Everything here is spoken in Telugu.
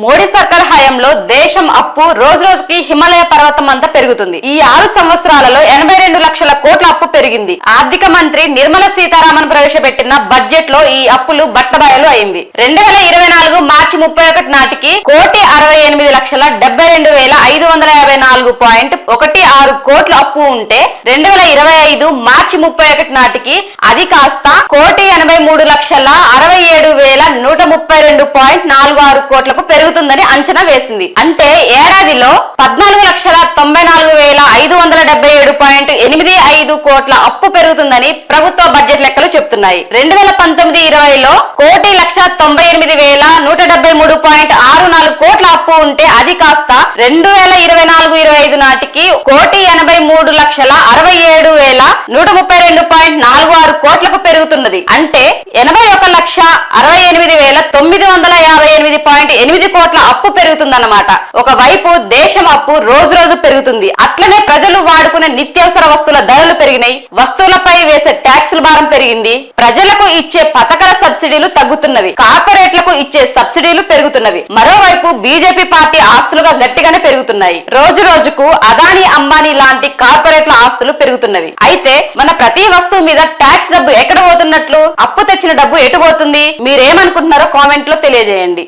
మోడీ సర్కార్ హయాంలో దేశం అప్పు రోజు రోజుకి హిమాలయ పర్వతం అంతా పెరుగుతుంది. ఈ ఆరు సంవత్సరాలలో ఎనభై రెండు లక్షల కోట్ల అప్పు పెరిగింది. ఆర్థిక మంత్రి నిర్మల సీతారామన్ ప్రవేశపెట్టిన బడ్జెట్లో ఈ అప్పులు బట్టబయలు అయింది. రెండు వేల ఇరవై నాలుగు మార్చి ముప్పై ఒకటి నాటికి కోటి అరవై ఎనిమిది లక్షల డెబ్బై రెండు వేల ఐదు వందల యాభై నాలుగు పాయింట్ ఒకటి ఆరు కోట్ల అప్పు ఉంటే రెండు వేల ఇరవై ఐదు మార్చి ముప్పై ఒకటి నాటికి అది కాస్త కోటి ఎనభై మూడు లక్షల అరవై ఏడు వేల నూట ముప్పై రెండు పాయింట్ నాలుగు ఆరు కోట్లకు పెరుగుతుందని అంచనా వేసింది. అంటే ఏడాదిలో పద్నాలుగు లక్షల తొంభై నాలుగు వేల ఐదు వందల డెబ్బై ఏడు పాయింట్ ఎనిమిది ఐదు కోట్ల అప్పు పెరుగుతుందని ప్రభుత్వ బడ్జెట్ లెక్కలు చెప్తున్నాయి. రెండు వేల పంతొమ్మిది ఇరవైలో కోటి లక్ష తొంభై ఎనిమిది వేల నూట డెబ్బై మూడు పాయింట్ ఆరు నాలుగు కోట్ల అప్పు ఉంటే అది కాస్త రెండు వేల ఇరవై నాలుగు ఇరవై ఐదు నాటికి కోటి ఎనభై మూడు లక్షల అరవై ఏడు వేల నూట ముప్పై రెండు పాయింట్ నాలుగు ఆరు కోట్లకు పెరుగుతున్నది. అంటే ఎనభై ఒక లక్ష అరవై ఎనిమిది వేల తొమ్మిది వందల యాభై ఎనిమిది పాయింట్ ఎనిమిది కోట్ల అప్పు పెరుగుతుందన్నమాట. ఒకవైపు దేశం అప్పు రోజు రోజు పెరుగుతుంది. అట్లనే ప్రజలు వాడుకునే నిత్యావసర వస్తువుల ధరలు పెరిగినాయి. వస్తువులపై వేసే ట్యాక్సుల భారం పెరిగింది. ప్రజలకు ఇచ్చే పథకాల సబ్సిడీలు తగ్గుతున్నవి. కార్పొరేట్లకు ఇచ్చే సబ్సిడీలు పెరుగుతున్నవి. మరోవైపు బీజేపీ పార్టీ ఆస్తులుగా గట్టిగానే పెరుగుతున్నాయి. రోజు రోజుకు అదానీ అంబానీ లాంటి కార్పొరేట్ల ఆస్తులు పెరుగుతున్నవి. అయితే మన ప్రతి వస్తువు మీద ట్యాక్స్ డబ్బు ఎక్కడ పోతున్నట్లు? అప్పు తెచ్చిన డబ్బు ఎటు పోతుంది? మీరేమనుకుంటున్నారో కామెంట్లో తెలియజేయండి.